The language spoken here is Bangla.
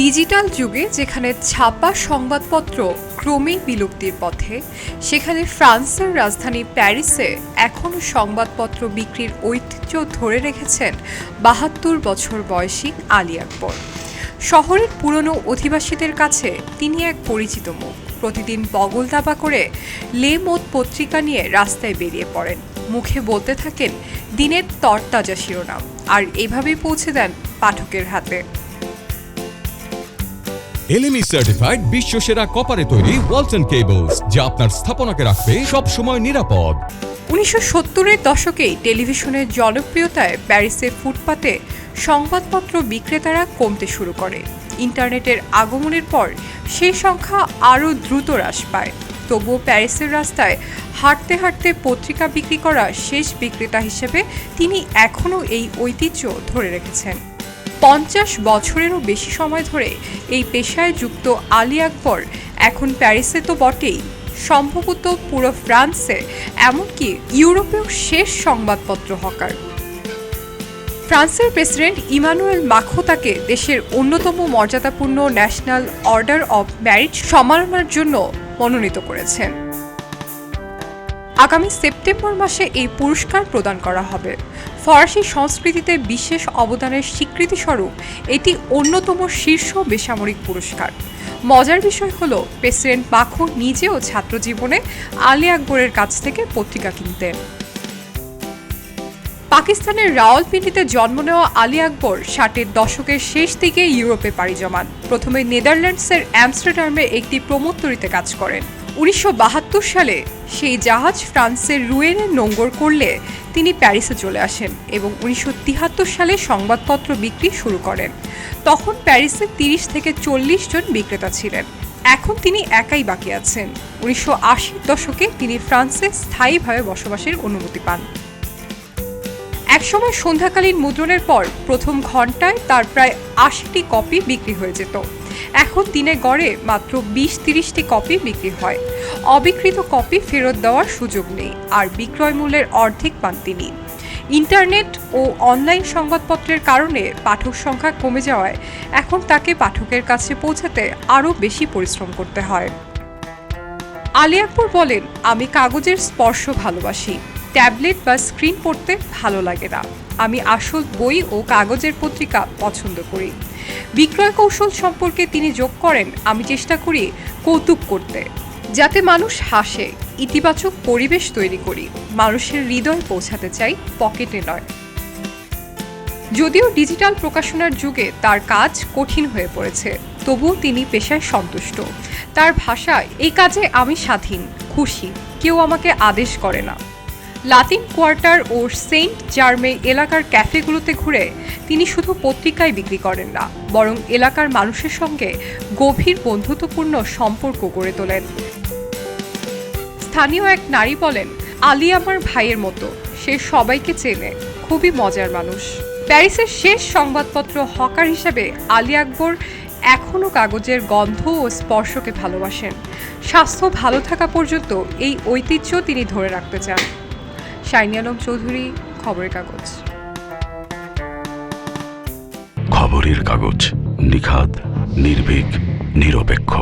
ডিজিটাল যুগে যেখানে ছাপা সংবাদপত্র ক্রমেই বিলুপ্তির পথে, সেখানে ফ্রান্সের রাজধানী প্যারিসে এখনও সংবাদপত্র বিক্রির ঐতিহ্য ধরে রেখেছেন বাহাত্তর বছর বয়সী আলী আকবর। শহরের পুরনো অধিবাসীদের কাছে তিনি এক পরিচিত মুখ। প্রতিদিন বগল দাবা করে লে মোদ পত্রিকা নিয়ে রাস্তায় বেরিয়ে পড়েন। মুখে বলতে থাকেন, দিনের তরতাজা শিরোনাম। আর এভাবেই পৌঁছে দেন পাঠকের হাতে। এলএমই সার্টিফাইড বিশ্বসেরা কপারে তৈরি ওয়ালটন কেবলস যা আপনার স্থাপনাকে রাখবে সব সময় নিরাপদ। উনিশশো সত্তরের দশকেই টেলিভিশনের জনপ্রিয়তায় প্যারিসের ফুটপাতে সংবাদপত্র বিক্রেতারা কমতে শুরু করে। ইন্টারনেটের আগমনের পর সেই সংখ্যা আরও দ্রুত হ্রাস পায়। তবুও প্যারিসের রাস্তায় হাঁটতে হাঁটতে পত্রিকা বিক্রি করা শেষ বিক্রেতা হিসেবে তিনি এখনও এই ঐতিহ্য ধরে রেখেছেন। পঞ্চাশ বছরেরও বেশি সময় ধরে এই পেশায় যুক্ত আলী আকবর এখন প্যারিসে তো বটেই। সম্ভবত পুরো ফ্রান্সে, এমনকি ইউরোপেও শেষ সংবাদপত্র হকার। ফ্রান্সের প্রেসিডেন্ট ইমানুয়েল মাখো তাকে দেশের অন্যতম মর্যাদাপূর্ণ ন্যাশনাল অর্ডার অব ম্যারিট সম্মাননার জন্য মনোনীত করেছেন। আগামী সেপ্টেম্বর মাসে এই পুরস্কার প্রদান করা হবে। ফরাসি সংস্কৃতিতে বিশেষ অবদানের স্বীকৃতিস্বরূপ এটি অন্যতম শীর্ষ বেসামরিক পুরস্কার। মজার বিষয় হলো, প্রেসিডেন্ট মাখো নিজেও ছাত্র জীবনে আলী আকবরের কাছ থেকে পত্রিকা কিনতেন। পাকিস্তানের রাওয়ালপিন্ডিতে জন্ম নেওয়া আলী আকবর ষাটের দশকের শেষ দিকে ইউরোপে পাড়ি জমান। প্রথমে নেদারল্যান্ডসের অ্যামস্টারডামে একটি প্রমোত্তরিতে কাজ করেন। উনিশশো বাহাত্তর সালে সেই জাহাজ ফ্রান্সের রুয়েনে নোঙ্গর করলে তিনি প্যারিসে চলে আসেন এবং উনিশশো তিয়াত্তর সালে সংবাদপত্র বিক্রি শুরু করেন। তখন প্যারিসে তিরিশ থেকে চল্লিশ জন বিক্রেতা ছিলেন। এখন তিনি একাই বাকি আছেন। উনিশশো দশকে তিনি ফ্রান্সে স্থায়ীভাবে বসবাসের অনুমতি পান। একসময় সন্ধ্যাকালীন মুদ্রণের পর প্রথম ঘন্টায় তার প্রায় আশিটি কপি বিক্রি হয়ে যেত। এখন দিনে গড়ে মাত্র বিশ তিরিশটি কপি বিক্রি হয়। অবিকৃত কপি ফেরত দেওয়ার সুযোগ নেই, আর বিক্রয় মূল্যের অর্ধেক পান তিনি। ইন্টারনেট ও অনলাইন সংবাদপত্রের কারণে পাঠক সংখ্যা কমে যাওয়ায় এখন তাকে পাঠকের কাছে পৌঁছাতে আরও বেশি পরিশ্রম করতে হয়। আলী আকবর বলেন, আমি কাগজের স্পর্শ ভালোবাসি। ট্যাবলেট বা স্ক্রিন পড়তে ভালো লাগে না। আমি আসল বই ও কাগজের পত্রিকা পছন্দ করি। বিক্রয় কৌশল সম্পর্কে তিনি যোগ করেন, আমি চেষ্টা করি কৌতুক করতে। যাতে মানুষ হাসে, ইতিবাচক পরিবেশ তৈরি করি, মানুষের হৃদয় পৌঁছাতে চাই, পকেটে নয়। যদিও ডিজিটাল প্রকাশনার যুগে তার কাজ কঠিন হয়ে পড়েছে, তবুও তিনি পেশায় সন্তুষ্ট। তার ভাষায়, এই কাজে আমি স্বাধীন, খুশি, কেউ আমাকে আদেশ করে না। লাতিন কোয়ার্টার ও সেন্ট জার্মে এলাকার ক্যাফেগুলোতে ঘুরে তিনি শুধু পত্রিকায় বিক্রি করেন না, বরং এলাকার মানুষের সঙ্গে গভীর বন্ধুত্বপূর্ণ সম্পর্ক গড়ে তোলেন। স্থানীয় এক নারী বলেন, আলী আমার ভাইয়ের মতো, সে সবাইকে চেনে, খুবই মজার মানুষ। প্যারিসের শেষ সংবাদপত্র হকার হিসেবে আলী আকবর এখনও কাগজের গন্ধ ও স্পর্শকে ভালোবাসেন। স্বাস্থ্য ভালো থাকা পর্যন্ত এই ঐতিহ্য তিনি ধরে রাখতে চান। শাইনি আলম চৌধুরী খবরের কাগজ। খবরের কাগজ নিখাদ নির্ভীক নিরপেক্ষ।